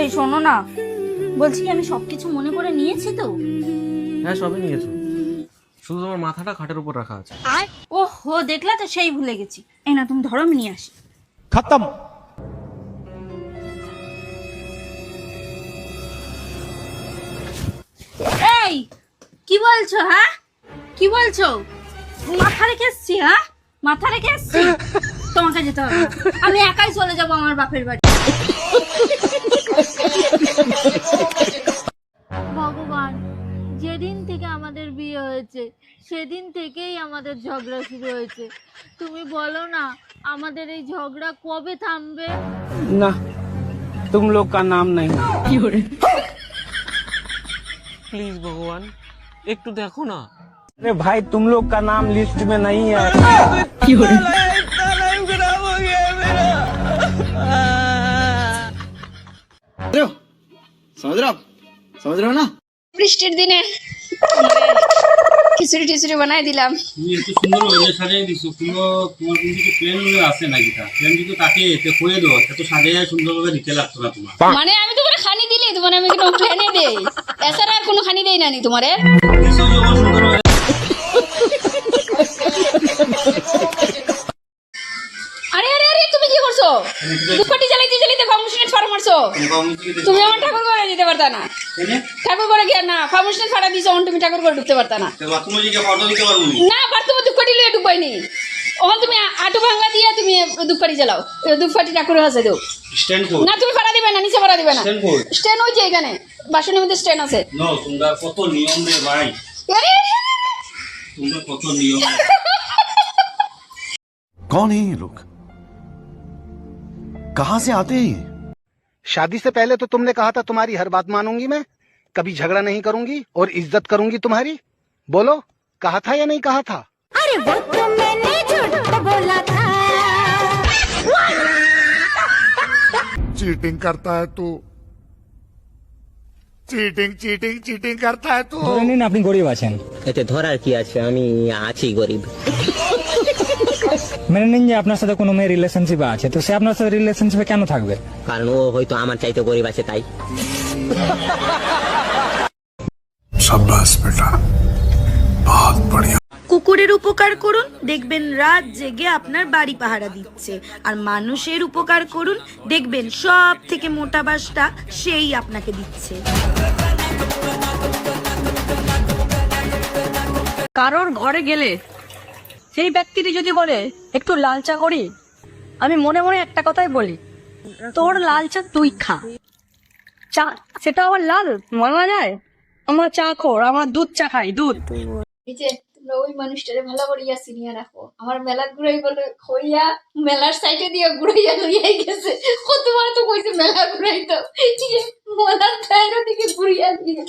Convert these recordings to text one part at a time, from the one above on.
এই শোনো না বলছি আমি সবকিছু মনে করে নিয়েছি তো? হ্যাঁ সবই নিয়েছো। শুধু তোমার মাথাটা খাটের উপর রাখা আছে। আর? ও হো দেখলা তো সেই ভুলে গেছি। এই না তুমি ধরম নিয়ে আসি। খতম। এই কি বলছো হ্যাঁ? কি বলছো? মাথা রেখে এসছি হ্যাঁ? মাথা রেখে এসছি? তোমাকে যেতে হবে আমি একাই চলে যাব আমার বাপের বাড়ি। আমাদের বিয়ে হয়েছে সেদিন থেকেই আমাদের ঝগড়া শুরু হয়েছে তুমি বলো না আমাদের এই ঝগড়া কবে থামবে ना तुम लोग का नाम नहीं প্লিজ ভগবান একটু দেখো না अरे भाई तुम लोग का नाम लिस्ट में नहीं है समझ रहे हो आप? समझ रहे हो ना বৃষ্টির দিনে খিচুড়ি টিচুড়ি বানাই দিলাম। তুমি এত সুন্দর ওয়েবে সাজিয়ে দিছো। কোনো তোমার কিন্তু কিছু প্ল্যান আছে নাকি তা? প্ল্যান যদি থাকে এতে করে দাও। এত সাজিয়ে সুন্দরভাবে দিতে লাগতো না তোমার। মানে আমি তোমার খানি দিলে তোমার আমি কোনো প্ল্যানে দেই। এছাড়া কোনো খানি দেই না নি তোমারে। দিছো যখন সুন্দর তুমি কি করছো দুপাটি জ্বালাইতে জ্বালাইতে ফাউন্ডেশন ফাড়া মারছো তুমি আমার ঠাকুর ঘরে যেতে পারতা না ঠাকুর ঘরে গিয়ে না ফাউন্ডেশন ফাড়া দিছো অন তুমি ঠাকুর ঘরে ঢুকতে পারতা না তুমি যদি ফটো দিতে পারবো না না পার তুমি দুপাটি লিয়ে ঢুকবাইনি ওখান তুমি আটু ভাঙ্গা দিয়ে তুমি দুপাটি জ্বালাও দুপাটি ঠাকুরের হাসে দেও স্ট্যান্ড কর না তুমি ফাড়া দিবে না নিচে ফাড়া দিবে না স্ট্যান্ড কর স্ট্যান্ড হয়েছে এখানে বাসনের মধ্যে স্ট্যান্ড আছে নো তোমরা কত নিয়ম রে ভাই আরে তোমরা কত নিয়ম রে। कौन है ये लोग कहां से आते हैं ये शादी से पहले तो तुमने कहा था तुम्हारी हर बात मानूंगी मैं कभी झगड़ा नहीं करूंगी और इज्जत करूंगी तुम्हारी बोलो कहा था या नहीं कहा था चीटिंग करता है तू चीटिंग चीटिंग चीटिंग करता है तू ধরে নিন আপনি গরিব আছেন এতে ধরার কি আছে আমি আছি গরিব মেনে নিন যে আপনার সাথে কোনো মেয়ে রিলেশনশিপ আছে। তো সে আপনার সাথে রিলেশনশিপে কেন থাকবে? কারণ ও হয়তো আমার চাইতে গরিব আছে তাই। সাব্বাস বেটা। বহুত বড়িয়া। কুকুরের উপকার করুন দেখবেন রাত জেগে আপনার বাড়ি পাহারা দিচ্ছে। আর মানুষের উপকার করুন দেখবেন সব থেকে মোটা বাসটা সেই আপনাকে দিচ্ছে। কারোর ঘরে গেলে সেই ব্যক্তিটি যদি বলে একটু লাল চা করি? আমি মনে মনে একটা কথাই বলি তোর লাল চা তুই খা। চা সেটা আবার লাল মানা যায়? আমার চা খোর আমার দুধ চা খাই দুধ। এই যে তোমরা ওই মানুষটারে ভালো করিয়া চিনিয়া রাখো। আমার মেলার ঘুরাই বলে মেলার সাইডে দিয়ে ঘুরাইয়া লইয়াই গেছে। কতবার তো কইছে মেলা ঘুরাই তো। মেলার সাইডের দিকে ঘুরিয়া দিয়ে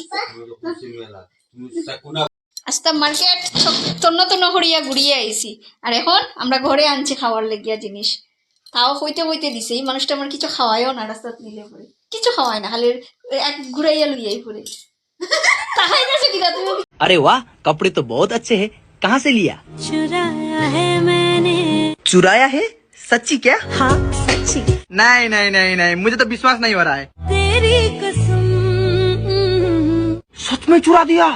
আস্তা মার্কেট তন্ন তন্ন করিয়া ঘুরিয়ে আইছি আর এখন আমরা ঘরে আনছি খাওয়ার লেগিয়া জিনিস তাও হইতে হইতে দিছে এই মানুষটা আমার কিছু খাওয়াইও না রাস্তাত নিলে পরে কিছু খাওয়ায় না খালি এক ঘুরাইয়া লইয়াই পরে তাহাই গেছে কিনা তুমি अरे वाह कपड़े तो बहुत अच्छे हैं कहाँ से लिया चुराया है मैंने चुराया है सच्ची क्या हाँ सच्ची नहीं नहीं नहीं नहीं मुझे तो विश्वास नहीं हो रहा है तेरी कसम सच में चुरा दिया